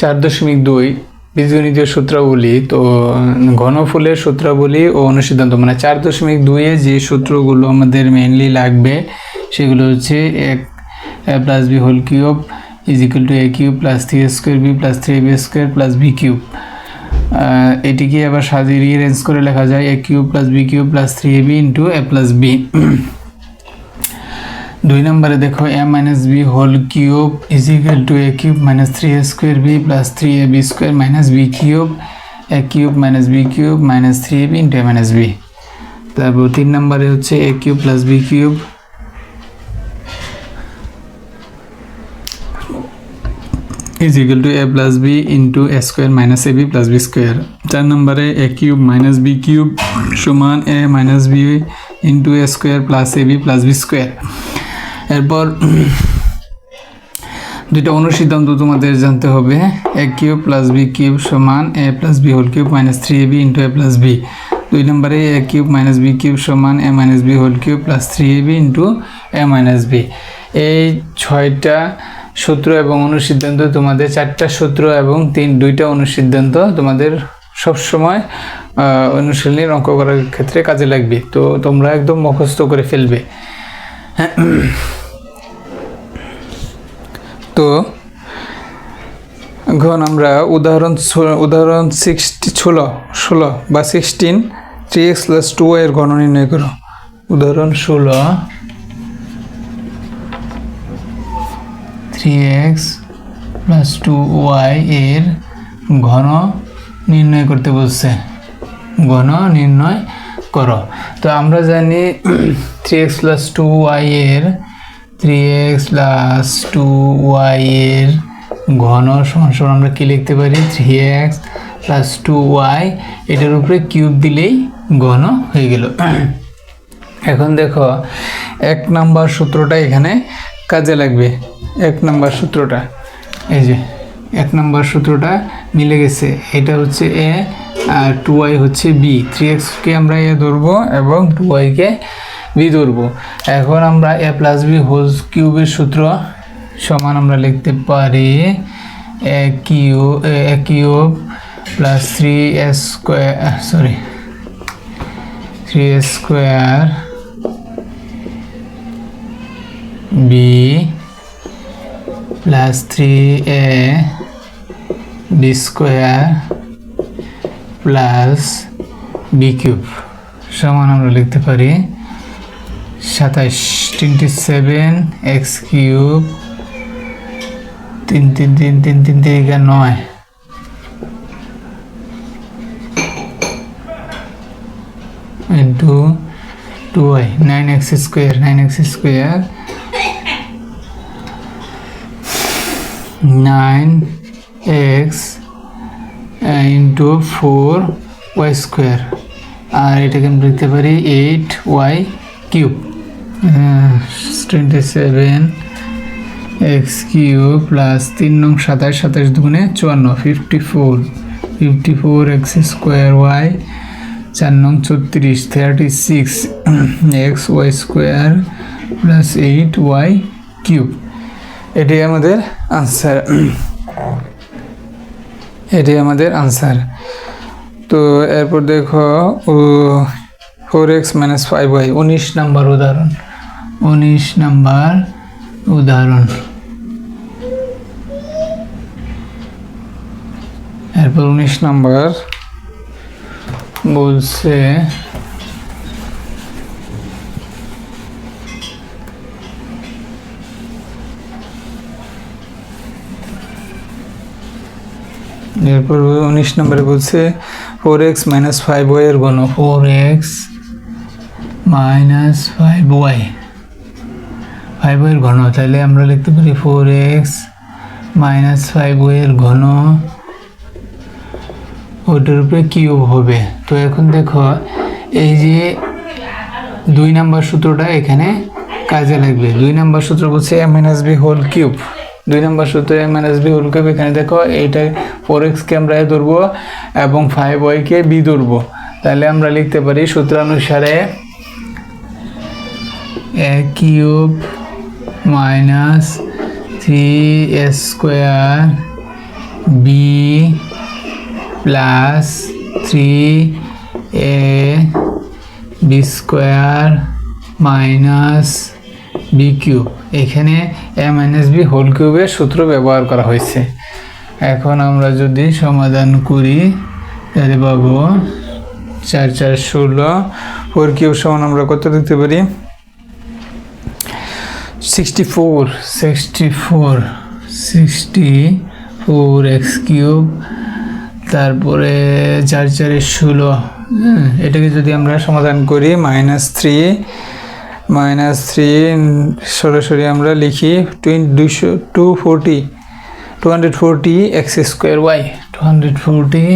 চার দশমিক দুই বীজগণিতীয় সূত্রাবলী তো ঘনফুলের সূত্রাবলী ও অনুসিদ্ধান্ত মানে চার দশমিক দুইয়ে যে সূত্রগুলো আমাদের মেইনলি লাগবে, সেগুলো হচ্ছে এক plus B whole cube is equal to A cube plus three square B plus three B square plus B cube এটিকে আবার সাজিয়ে রিঅ্যারেঞ্জ করে লেখা যায় A cube plus B cube plus three A B into A plus B দুই নম্বরে দেখো, A minus B whole cube is equal to A cube minus three A square B plus three A B square minus B cube A cube minus B cube minus three A B into A minus B তারপর তিন নম্বরে হচ্ছে A cube plus B cube equal to A plus B into A square minus A B plus B square চার নম্বরে A cube minus B cube সমান A minus B into A square plus A B plus B square এরপর দুইটা অনুসিদ্ধান্ত তোমাদের জানতে হবে। A cube plus B cube সমান A plus B whole cube minus three A B into A plus B দুই নম্বরে A cube minus B cube সমান A minus B whole cube plus three A B into A minus B এই ছয়টা সূত্র এবং অনুসিদ্ধান্ত তোমাদের, চারটা সূত্র এবং তিন, দুইটা অনুসিদ্ধান্ত তোমাদের সবসময় অনুশীলনীর অঙ্ক করার ক্ষেত্রে কাজে লাগবে। তো তোমরা একদম মুখস্থ করে ফেলবে। তো, এখন আমরা উদাহরণ উদাহরণ সিক্সটি ষোলো ষোলো বা sixteen three X plus two এর গণ নির্ণয় করো। উদাহরণ ষোলো three X plus two Y এর ঘন নির্ণয় করতে বলছে। ঘন নির্ণয় করো। তো আমরা জানি three X plus two Y এর three X plus two Y এর ঘন সমান আমরা কি লিখতে পারি? Three X plus two Y এটার উপরে কিউব দিলেই ঘন হয়ে গেল। এখন দেখো, এক নাম্বার সূত্রটা এখানে কাজে লাগবে। এক নাম্বার সূত্রটা, এই যে, এক নাম্বার সূত্রটা মিলে গেছে। এটা হচ্ছে এ আর টু ওয়াই হচ্ছে বি থ্রি এক্সকে আমরা এ ধরবো এবং টু ওয়াইকে বি ধরবো। এখন আমরা এ প্লাস বি হোল কিউবের সূত্র সমান আমরা লিখতে পারি A Q, A cube plus three S square, sorry, three square B plus three A B square plus B cube সমান আমরা লিখতে পারি সাতাশ টোয়েন্টি সেভেন এক্স কিউব তিন তিন তিন তিন তিন তিরিকা নয় into two Y nine X square nine X square nine X into four Y square আর এটাকে আমরা লিখতে পারি eight Y cube twenty seven, X Q plus তিন নং সাতাশ সাতাশ দুগুণে চুয়ান্ন, fifty four fifty four, X square Y, চার নং ছত্রিশ, thirty six, X Y square plus eight Y cube. এটাই আমাদের আনসার। এটাই আমাদের আনসার। তো এরপর দেখো four X minus five Y, উনিশ নাম্বার উদাহরণ। উনিশ নাম্বার উদাহরণ। এরপর উনিশ নাম্বার বলছে, এরপর উনিশ নম্বরে বলছে four x minus five y এর ঘন four x minus five y five ওয়ের ঘন তাহলে আমরা লিখতে পারি ফোর এক্স মাইনাস ফাইভ ওয়ের ঘন ওইটার উপরে কিউব হবে। তো এখন দেখো, এই যে দুই নাম্বার সূত্রটা এখানে কাজে লাগবে। দুই নাম্বার সূত্র বলছে A minus B whole cube দুই নাম্বার সূত্র মাইনাস বি হোল কিউব এখানে দেখো এইটা ফোর এক্সকে আমরা এ ধরবো এবং ফাইভ ওয়াইকে বি ধরবো। তাহলে আমরা লিখতে পারি সূত্রানুসারে A cube minus three square B plus three A B square minus B cube এখানে এ মাইনাস বি হোল কিউবের সূত্র ব্যবহার করা হয়েছে। এখন আমরা যদি সমাধান করি, তাহলে পাবো চার চার ষোলো। ফোর কিউব সমান আমরা কত লিখতে পারি? Sixty four sixty four sixty four X cube তারপরে চার চারে ষোলো এটাকে যদি আমরা সমাধান করি মাইনাস থ্রি মাইনাস থ্রি সরাসরি আমরা লিখি টুয়েন দুশো two forty two hundred forty X square Y two hundred forty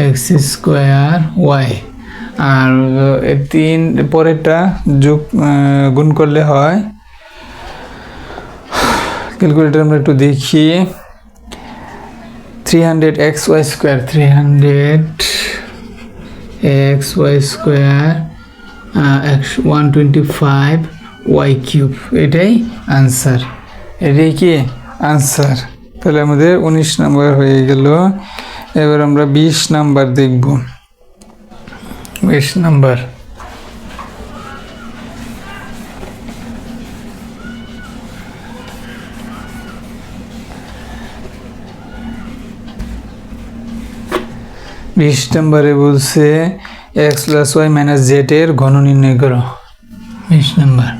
X square Y আর তিন, পরেরটা যোগ গুণ করলে হয়। ক্যালকুলেটার আমরা একটু দেখি। Three hundred X Y square three hundred X Y square X one twenty five Y cube এটাই আনসার এটাই কি? আনসার তাহলে আমাদের উনিশ নাম্বার হয়ে গেল। এবার আমরা বিশ নাম্বার দেখব। বিশ, নাম্বার। বিশ নম্বরে বলছে, X plus Y minus Z এর ঘন নির্ণয় করো। বিশ নম্বর।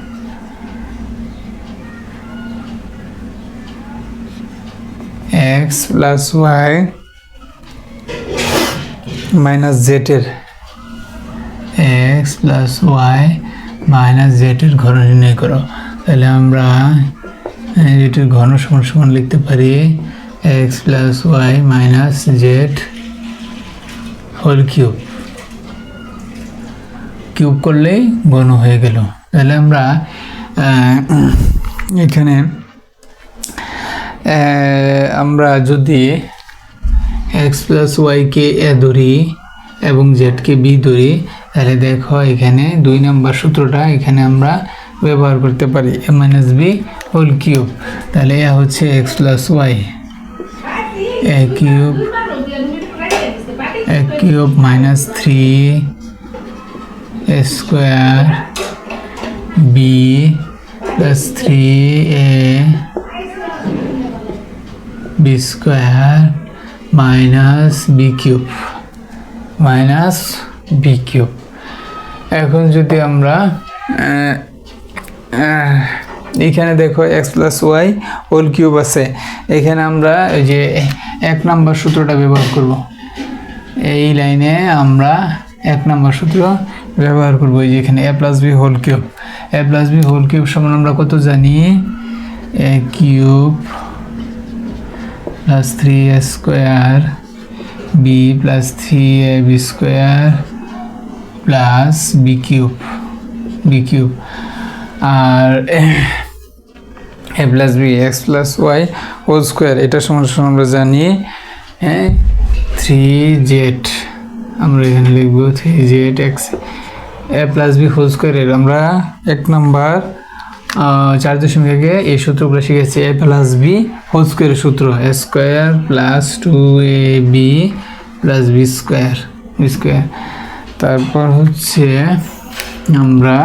X plus Y minus Z এর X plus Y minus Z এর ঘন নির্ণয় করো। তাহলে আমরা এটির ঘন সমান সমান লিখতে পারি X plus Y minus Z whole cube cube করলেই ঘন হয়ে গেল। তাহলে আমরা এখানে আমরা যদি এক্স প্লাস ওয়াইকে এ ধরি এবং জেডকে বি ধরি তাহলে দেখো এখানে দুই নম্বর সূত্রটা এখানে আমরা ব্যবহার করতে পারি, A minus B whole cube তাহলে এ হচ্ছে X plus Y A cube a cube minus 3 a square b plus 3a b square minus b cube, minus b cube এখন যদি আমরা এখানে দেখো X plus Y whole cube আছে। এখানে আমরা এই যে এক নাম্বার সূত্রটা ব্যবহার করব। এই লাইনে আমরা এক নাম্বার সূত্র ব্যবহার করব। এই যে এখানে A plus B whole cube A plus B whole cube সমান আমরা কত জানি? A cube plus three A square B plus three A B square plus B cube B cube R A plus B X plus Y whole square এটা সমান আমরা জানি হ্যাঁ three Z আমরা এখানে লিখব three Z X A plus B whole স্কোয়ারের আমরা এক নাম্বার চার দশমিক আগে এই সূত্রগুলো শিখেছি। এ প্লাস বি হোল স্কোয়ারের সূত্র। A square plus two A B plus B square B square তারপর হচ্ছে আমরা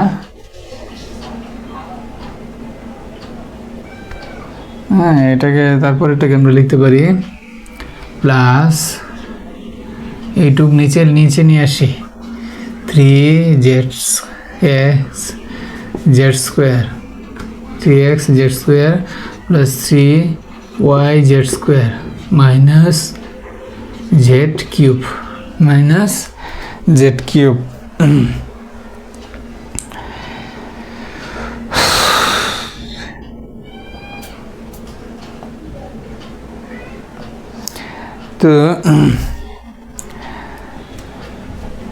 হ্যাঁ এটাকে তারপর এটাকে আমরা লিখতে পারি প্লাস এইটুক নিচে নিচে নিয়ে আসি। Three Z X Z square three X Z square plus three Y Z square minus Z cube minus Z cube. তো,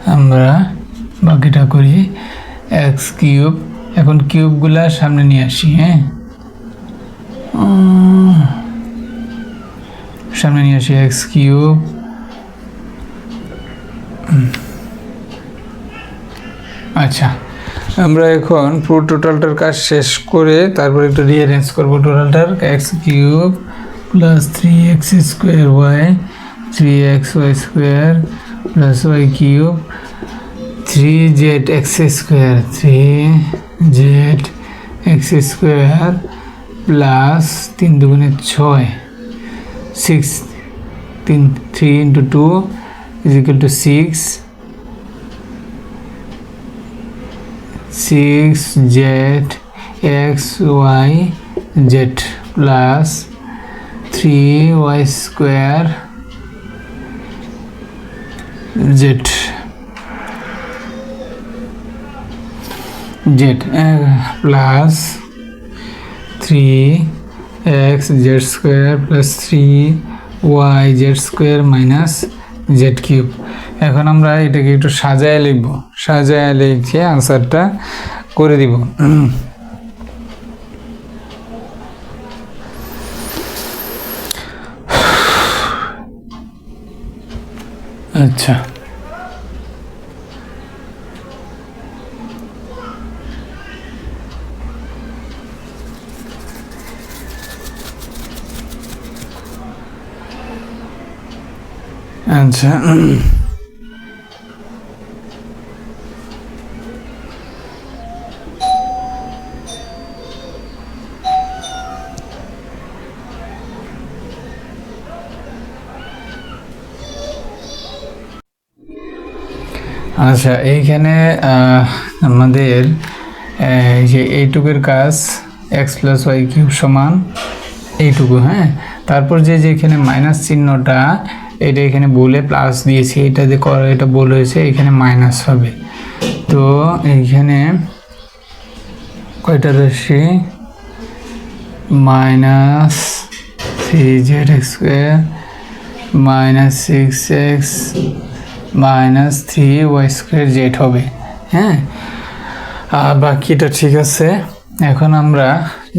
আমরা বাকিটা করি। X cube. এখন কিউবগুলা সামনে নিয়ে আসি হ্যাঁ? সামনে নিয়ে আসি এক্স কিউব। আচ্ছা আমরা এখন পুরো টোটালটার কাজ শেষ করে তারপরে একটু রিঅ্যারেঞ্জ করব টোটালটার X cube plus three X square Y three X Y square plus Y cube three Z X square three Z X square plus তিন দুগুণে ছয় সিক্স তিন three into two is equal to six six Z X Y Z plus three Y square Z Z plus three X Z square plus three Y Z square minus Z cube এখন আমরা এটাকে একটু সাজায় লিখব। সাজায় লিখে আনসারটা করে দিব। আচ্ছা। আচ্ছা। আচ্ছা এইখানে আমাদের যে এইটুকুর কাজ, এক্স প্লাস ওয়াই কিউব সমান এইটুকু হ্যাঁ? তারপর যে যে এখানে মাইনাস চিহ্নটা, এটা এখানে বলে প্লাস দিয়েছি, এটা যে করা এটা বল হয়েছে, এখানে মাইনাস হবে। তো এইখানে কয়টা রাশি? Minus three Z X square, minus six X minus three Y square Z হবে হ্যাঁ? আর বাকিটা ঠিক আছে। এখন আমরা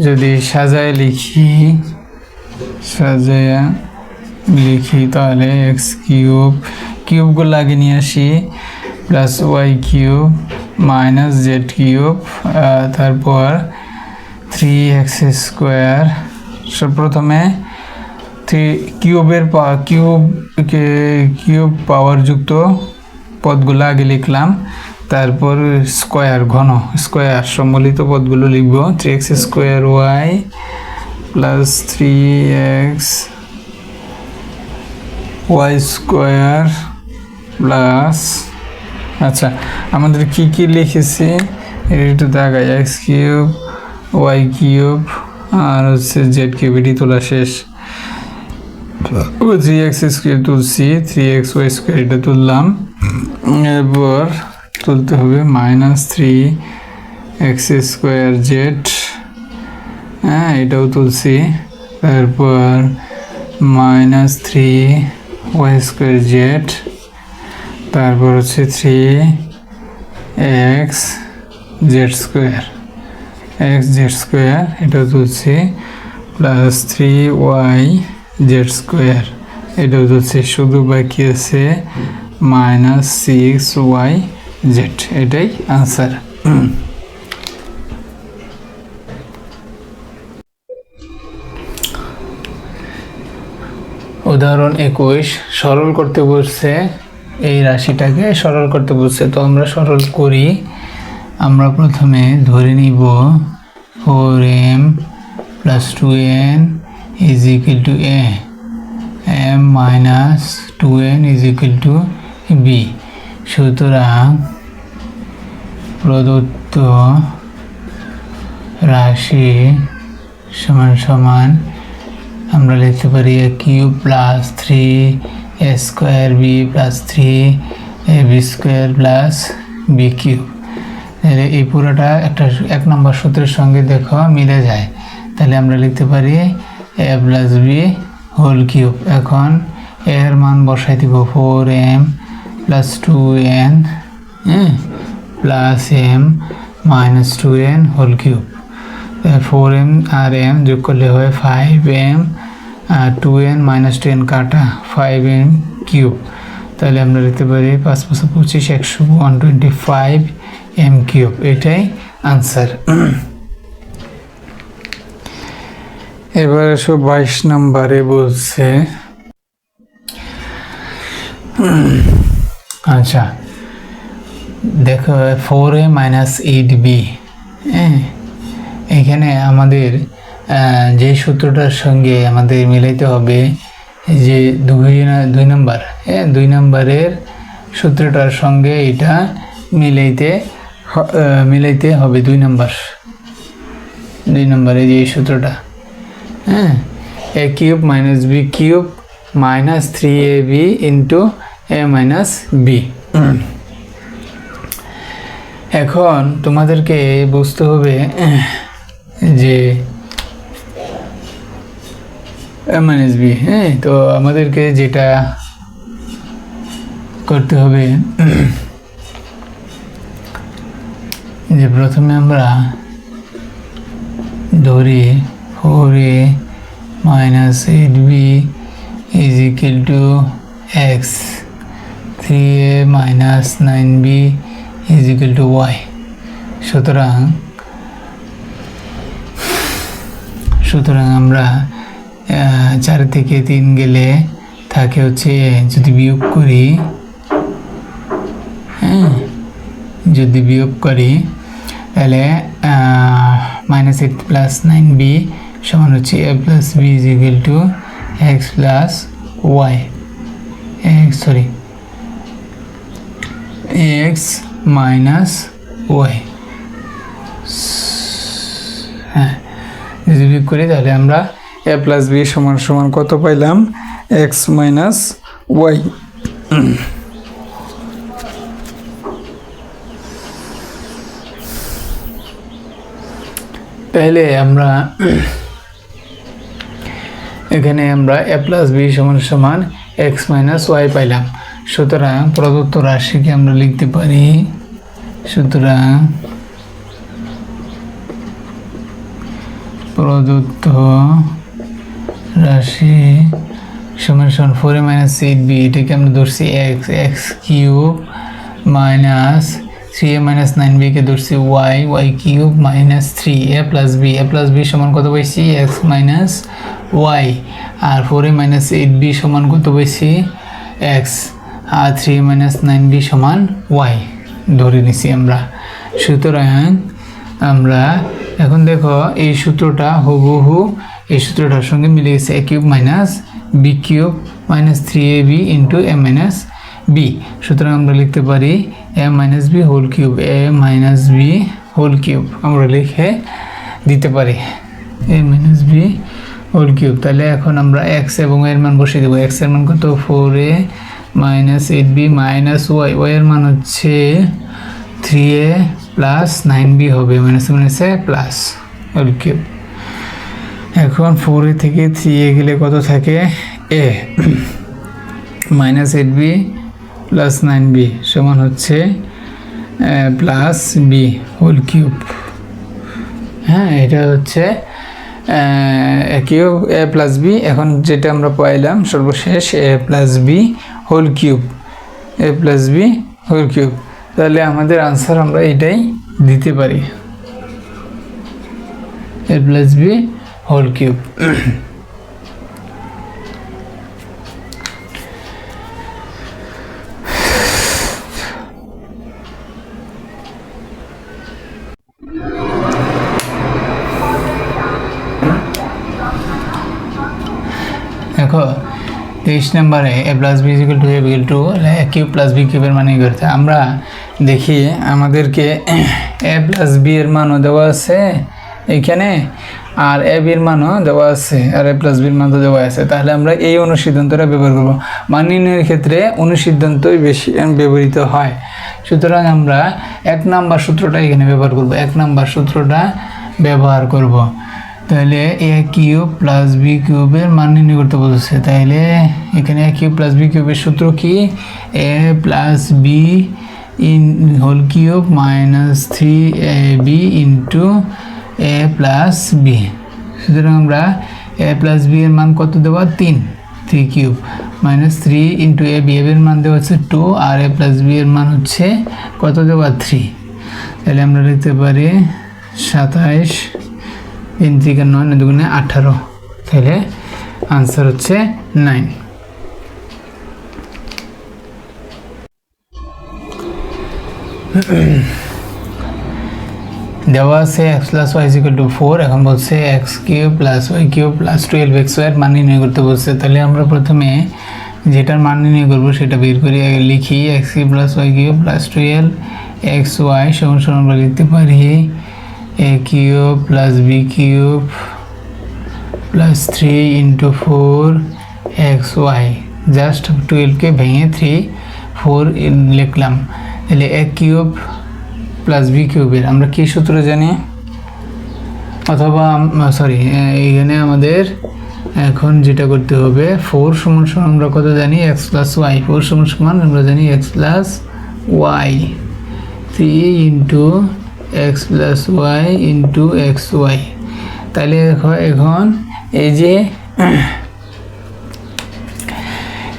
যদি সাজায় লিখি সাজায় লিখি তাহলে এক্স কিউব, কিউবগুলো লাগিয়ে নিয়ে আসি plus Y cube minus Z cube তারপর থ্রি এক্স স্কোয়ার প্রথমে কিউবের কিউব কে- কিউব পাওয়ার যুক্ত পদগুলো আগে লিখলাম। তারপর স্কোয়ার ঘন স্কোয়ার সম্বলিত পদগুলো লিখব। Three X square Y plus three X Y square plus আচ্ছা আমাদের কি কি লিখেছি? এটা একটু দেখাই এক্স কিউব ওয়াই কিউব আর হচ্ছে জেড কিউব এটি তোলা শেষ। থ্রি এক্স স্কোয়ার তুলছি থ্রি এক্স ওয়াই স্কোয়ার এটা তুললাম। এরপর তুলতে হবে minus three X square Z হ্যাঁ এটাও তুলছি। তারপর minus three Y square Z তারপর হচ্ছে three X Z square X Z square এটাও তুলছি। Plus three Y Z square. এটাও তুলছি শুধু বাকি আছে মাইনাস সিক্স ওয়াই জেড। এটাই আনসার উদাহরণ একুশ। সরল করতে বলছে এই রাশিটাকে সরল করতে বলছে। তো আমরা সরল করি। আমরা প্রথমে ধরে নিব four M plus two N equal to A M minus two N is equal to B সুতরাং প্রদত্ত রাশি সমান সমান আমরা লিখতে পারি A cube plus three A square B plus three A B square plus B Q এই পুরোটা একটা এক নম্বর সূত্রের সঙ্গে দেখো মিলে যায়। তাহলে আমরা লিখতে পারি A plus B whole cube এখন এর মান বসাই দিব four M plus two N plus M minus two N whole cube four M আর এম যোগ করলে হয় ফাইভ এম আর two N minus two N কাটা ফাইভ এম কিউব তাহলে আমরা লিখতে পারি পাঁচ পাঁচশো পঁচিশ, একশো one twenty five M cube এটাই আনসার এবার এসো বাইশ নাম্বারে বলছে। আচ্ছা দেখো four A minus eight B হ্যাঁ? এখানে আমাদের যে সূত্রটার সঙ্গে আমাদের মিলাইতে হবে যে দুই দুই নাম্বার হ্যাঁ? দুই নাম্বারের সূত্রটার সঙ্গে এটা মিলাইতে মিলাইতে হবে দুই নাম্বার। দুই নম্বরে যে সূত্রটা। হ্যাঁ? A cube minus B cube minus three A B into A minus B এখন তোমাদেরকে বুঝতে হবে যে এ মাইনাস বি হ্যাঁ? তো আমাদেরকে যেটা করতে হবে, যে প্রথমে আমরা ধরি four A minus eight B is equal to X three A minus nine B is equal to Y সুতরাং সুতরাং আমরা চার থেকে তিন গেলে থাকে হচ্ছে যদি বিয়োগ করি হ্যাঁ যদি বিয়োগ করি, তাহলে minus eight plus nine B সমান হচ্ছে A plus B is equal to X plus Y X sorry X minus Y হ্যাঁ যদি বিয়োগ করি তাহলে আমরা এ প্লাস বি সমান সমান কত পাইলাম? এক্স মাইনাস ওয়াই তাহলে আমরা এখানে আমরা এ প্লাস বি সমান সমান এক্স মাইনাস ওয়াই পাইলাম। সুতরাং প্রদত্ত রাশিকে আমরা লিখতে পারি, সুতরাং প্রদত্ত রাশি সমান সমান ফোর মাইনাস এইট বি এটাকে আমরা ধরছি X X cube minus three A minus nine বিকে ধরছি Y Y cube minus three A plus B A plus B সমান কত পাইছি? X minus Y R four A minus eight B সমান কত পাইছি? এক্স আর থ্রি মাইনাস নাইন বি সমান Y ধরে নিছি আমরা। সুতরাং আমরা এখন দেখো, এই সূত্রটা হুবহু এই সূত্রটার সঙ্গে মিলে গেছে A cube minus B cube minus three A B into A minus B সুতরাং আমরা লিখতে পারি A minus B whole cube A minus B whole cube আমরা লিখে দিতে পারি। A minus B whole cube তাহলে এখন আমরা এক্স এবং এর মান বসিয়ে দেবো। এক্সের মান কত? Four A minus eight B minus Y Y এর মান হচ্ছে three A plus nine B হবে। মাইনাস মাইনাসে প্লাস হোল কিউব এখন ফোর এ থেকে থ্রি এ গেলে কত থাকে? A minus eight B plus nine B সমান হচ্ছে প্লাস বি হোল কিউব হ্যাঁ এটা হচ্ছে কিউব এ প্লাস বি এখন যেটা আমরা পাইলাম, সর্বশেষ A plus B whole cube A plus B whole cube তাহলে আমাদের আনসার আমরা এটাই দিতে পারি। A plus B whole cube দেখো তেইশ নম্বরে A plus B is equal to A বিকেল টু কিউব প্লাস বি কিউবের মানে করতে। আমরা দেখি আমাদেরকে এ প্লাস বি এর মানও দেওয়া আছে এইখানে, আর এ বির মানও দেওয়া আছে, আর এ প্লাস বির মানও দেওয়া আছে। তাহলে আমরা এই অনুসিদ্ধান্তটা ব্যবহার করব। মান নির্ণয়ের ক্ষেত্রে অনুসিদ্ধান্তই বেশি ব্যবহৃত হয়। সুতরাং আমরা এক নাম্বার সূত্রটা এখানে ব্যবহার করব। এক নাম্বার সূত্রটা ব্যবহার করব। তাহলে এ কিউব প্লাস বি কিউবের মান নির্ণয় করতে বলছে তাহলে এখানে এ কিউব প্লাস বি কিউবের সূত্র কি? A plus B in whole cube minus three A B into A plus B. সুতরাং আমরা এ প্লাস বি এর মান কত দেওয়া তিন। Three cube minus three into A B এর মান দেওয়া হচ্ছে টু, আর এ প্লাস বি এর মান হচ্ছে কত দেওয়া থ্রি। তাহলে আমরা লিখতে পারি সাতাইশ তিন থেকে নয় নয় দুগুণে আঠারো। তাহলে আনসার হচ্ছে নাইন দেওয়া আছে X plus Y equal to four এখন বলছে X cube plus Y cube plus twelve X Y মান নির্ণয় করতে বলছে। তাহলে আমরা প্রথমে যেটার মান নির্ণয় করব সেটা বের করি লিখি X cube plus Y cube plus twelve X Y সমান সমান লিখতে পারি A cube plus B cube plus three into four X Y just টুয়েলভকে ভেঙে থ্রি ফোর লিখলাম। তাহলে এ কিউব প্লাস বি কিউবের আমরা কী সূত্র জানি? অথবা সরি এইখানে আমাদের এখন যেটা করতে হবে ফোর সমান সমান আমরা কত জানি? এক্স প্লাস ওয়াই ফোর সমান সমান আমরা জানি X plus Y three into X plus Y into X Y তাহলে এখন এই যে,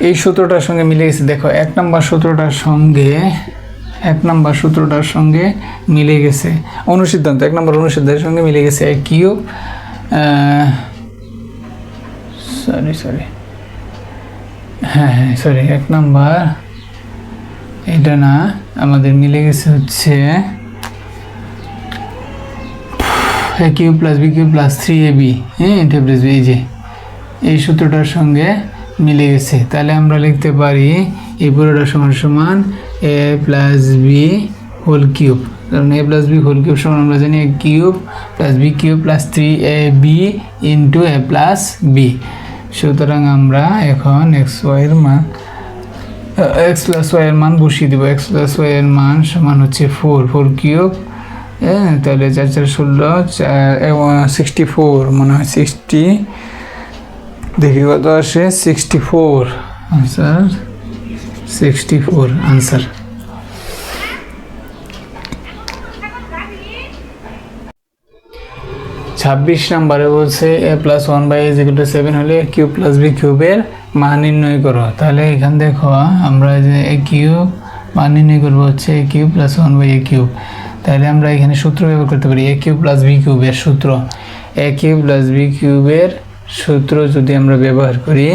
এই সূত্রটার সঙ্গে মিলে গেছে। দেখো, এক নম্বর সূত্রটার সঙ্গে, এক নম্বর সূত্রটার সঙ্গে মিলে গেছে। অনুসিদ্ধান্ত, এক নম্বর অনুসিদ্ধান্তের সঙ্গে মিলে গেছে এক কিউব সরি সরি হ্যাঁ হ্যাঁ সরি এক নম্বর, এটা না, আমাদের মিলে গেছে হচ্ছে A cube plus B cube plus three A B হ্যাঁ ইন্টারপ্রেস এই যে, এই সূত্রটার সঙ্গে মিলে গেছে। তাহলে আমরা লিখতে পারি এই পুরোটা সমান সমান A plus B whole cube কারণ A plus B whole cube সমান আমরা জানি A cube plus B cube plus three A B into A plus B সুতরাং আমরা এখন এক্স ওয়াইয়ের মান এক্স প্লাস ওয়াইয়ের মান বসিয়ে দেবো। এক্স প্লাস ওয়াইয়ের মান সমান হচ্ছে ফোর ফোর কিউব হ্যাঁ তাহলে চার চার ষোলো, চার সিক্সটি ফোর মনে হয় সিক্সটি দেখি কত আসে? Sixty four answer sixty four answer ছাব্বিশ নাম্বারে বলছে, A plus one by is equal to seven হলে কিউ প্লাস বি কিউবের মান নির্ণয় করো। তাহলে এখান দেখো, আমরা যে এ কিউব মান নির্ণয় করব হচ্ছে A cube plus one by A cube তাহলে আমরা এখানে সূত্র ব্যবহার করতে পারি এ কিউব প্লাস বি কিউবের সূত্র। এ কিউব প্লাস বি কিউবের সূত্র যদি আমরা ব্যবহার করি,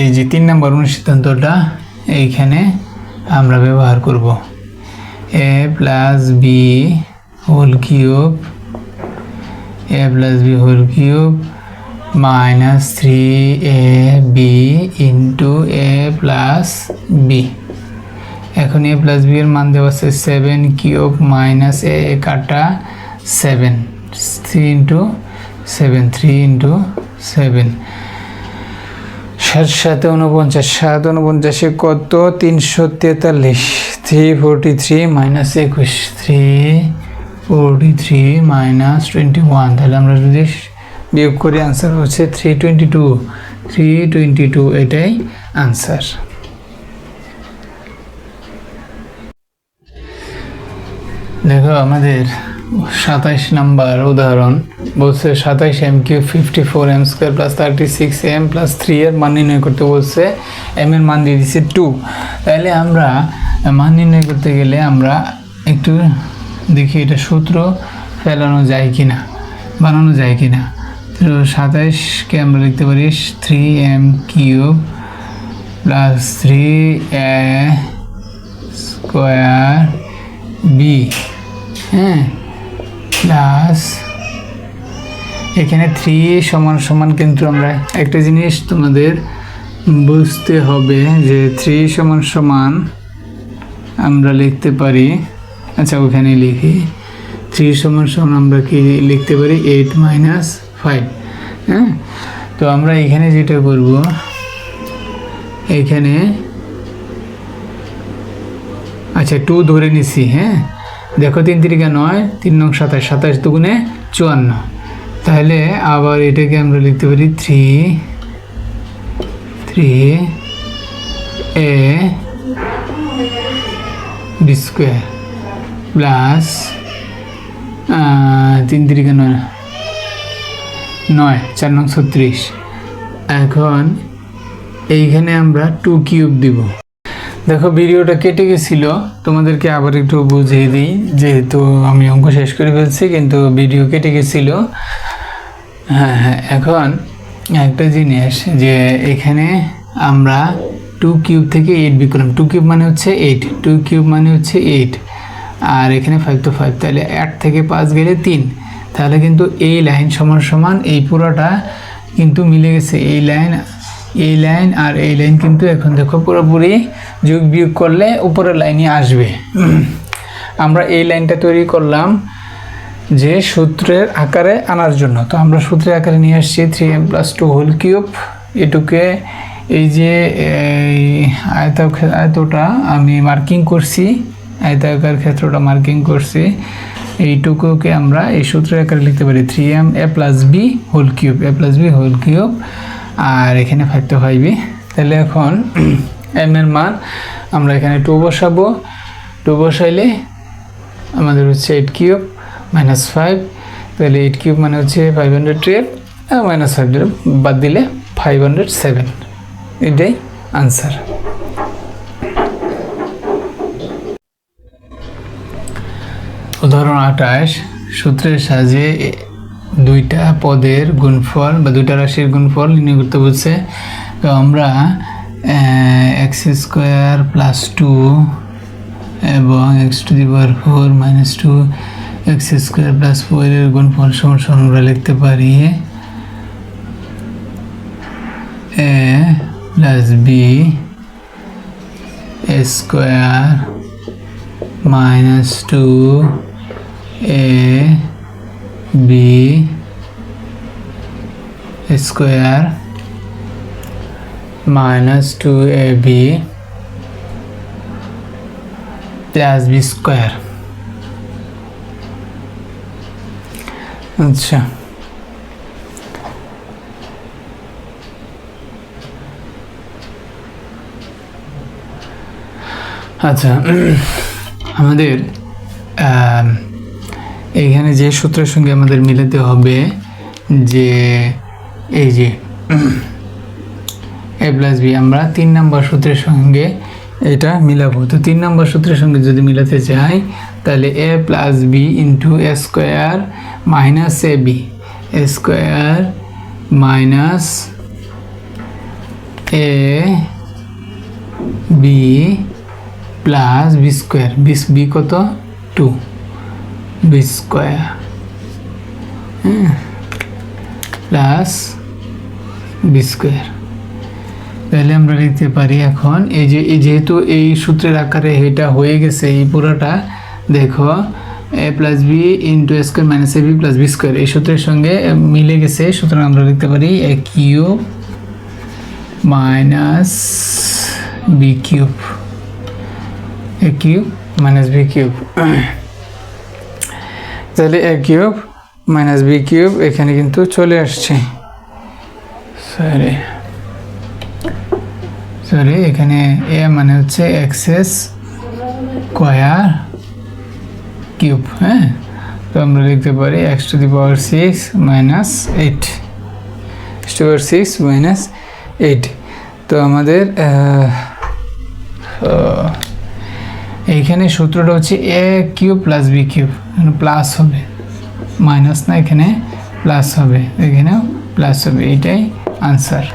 এই যে তিন নম্বর অনুসিদ্ধান্তটা, এইখানে আমরা ব্যবহার করব। A plus B whole cube A plus B whole cube minus three A B into A plus B এখন এ প্লাস বি এর মান দেওয়া আছে সেভেন কিউব মাইনাস এ কাটা seven three into seven three into seven সাত সাত উনপঞ্চাশ সাত উনপঞ্চাশে কত? তিনশো তেতাল্লিশ থ্রি ফোরটি থ্রি মাইনাস একুশ three forty three minus twenty one তাহলে আমরা যদি বিয়োগ করি আনসার হচ্ছে three twenty two three twenty two এটাই আনসার দেখো, আমাদের সাতাইশ নাম্বার উদাহরণ। বলছে সাতাইশ M cube fifty four M square plus thirty six M plus three এর মান নির্ণয় করতে বলছে এম এর মান দিয়ে দিচ্ছে টু তাহলে আমরা মান নির্ণয় করতে গেলে আমরা একটু দেখি এটা সূত্র ফেলানো যায় কি না বানানো যায় কি না তো সাতাইশকে আমরা লিখতে পারি three M cube plus three A square B হ্যাঁ? প্লাস এখানে থ্রি সমান সমান কিন্তু আমরা একটা জিনিস তোমাদের বুঝতে হবে যে থ্রি সমান সমান আমরা লিখতে পারি আচ্ছা ওখানে লিখি থ্রি সমান সমান আমরা কি লিখতে পারি? এইট মাইনাস ফাইভ হ্যাঁ? তো আমরা এখানে যেটা করব, এখানে আচ্ছা টু ধরে নিছি হ্যাঁ? দেখো, তিন তিরিকা নয়, তিন নং সাতাশ সাতাশ দুগুণে চুয়ান্ন। তাহলে আবার এটাকে আমরা লিখতে পারি three three A B square plus তিন তিরিকা নয় নয়, চার নং ছত্রিশ। এখন এইখানে আমরা টু কিউব দিব। দেখো, ভিডিওটা কেটে গেছিল। তোমাদেরকে আবার একটু বুঝিয়ে দিই, যেহেতু আমি অঙ্ক শেষ করে ফেলছি, কিন্তু ভিডিও কেটে গেছিল। হ্যাঁ হ্যাঁ এখন একটা জিনিস যে এখানে আমরা টু কিউব থেকে এইট বি করলাম। টু কিউব মানে হচ্ছে এইট টু কিউব মানে হচ্ছে এইট আর এখানে ফাইভ তো ফাইভ তাহলে আট থেকে পাঁচ গেলে তিন। তাহলে কিন্তু এই লাইন সমান সমান এই পুরোটা কিন্তু মিলে গেছে। এই লাইন এই লাইন আর এই লাইন কিন্তু এখন দেখো পুরোপুরি যোগ বিয়োগ করলে উপরের লাইনে আসবে। আমরা এই লাইনটা তৈরি করলাম যে সূত্রের আকারে আনার জন্য। তো আমরা সূত্রের আকারে নিয়ে আসছি three M plus two whole cube এটুকে এই যে আয়তাকার আয়তটা আমি মার্কিং করছি আয়তাকার ক্ষেত্রটা মার্কিং করছি। এইটুকুকে আমরা এই সূত্রের আকারে লিখতে পারি three M A plus B whole cube A plus B whole cube আর এখানে ফাইভ তো ফাইভই তাহলে এখন এম এর মান আমরা এখানে টু বসাবো। টু বসাইলে আমাদের হচ্ছে এইট কিউব মাইনাস ফাইভ তাহলে এইট কিউব মানে হচ্ছে ফাইভ হান্ড্রেড টুয়েলভ আর মাইনাস ফাইভ বাদ দিলে ফাইভ হান্ড্রেড সেভেন এটাই আনসার উদাহরণ আঠাশ, সূত্রের সাহায্যে দুইটা পদের গুণফল বা দুইটা রাশির গুণফল নির্ণয় করতে বলছে। তো আমরা এক্স স্কোয়ার প্লাস টু এবং X to the power four minus two X square plus ফোরের গুণফল সমান আমরা লিখতে পারি A plus B square minus two A B square minus two A B plus B square আচ্ছা। আচ্ছা আমাদের আম, এইখানে যে সূত্রের সঙ্গে আমাদের মিলাতে হবে যে এই যে এ প্লাস বি, আমরা তিন নম্বর সূত্রের সঙ্গে এটা মিলাবো। তো তিন নম্বর সূত্রের সঙ্গে যদি মিলাতে চাই, তাহলে A plus B into A square minus A B. A square minus A B plus B square. B কত? Two. B square plus B square তাহলে আমরা লিখতে পারি এখন, এই যে যেহেতু এই সূত্রের আকারে এটা হয়ে গেছে, এই পুরোটা, দেখো A plus B into square minus A B plus B square এই সূত্রের সঙ্গে মিলে গেছে, সুতরাং আমরা লিখতে পারি A cube minus B cube A cube minus B cube তাহলে A cube minus B cube এখানে কিন্তু চলে আসছে। সরি সরি এখানে এ মানে হচ্ছে এক্সেস স্কোয়ার কিউব হ্যাঁ? তো আমরা লিখতে পারি X to the power six minus eight. X to power six minus eight. তো আমাদের এইখানে সূত্রটা হচ্ছে A cube plus B cube. Plus হবে। মাইনাস না, এখানে প্লাস হবে। এখানেও প্লাস হবে। এটাই আনসার।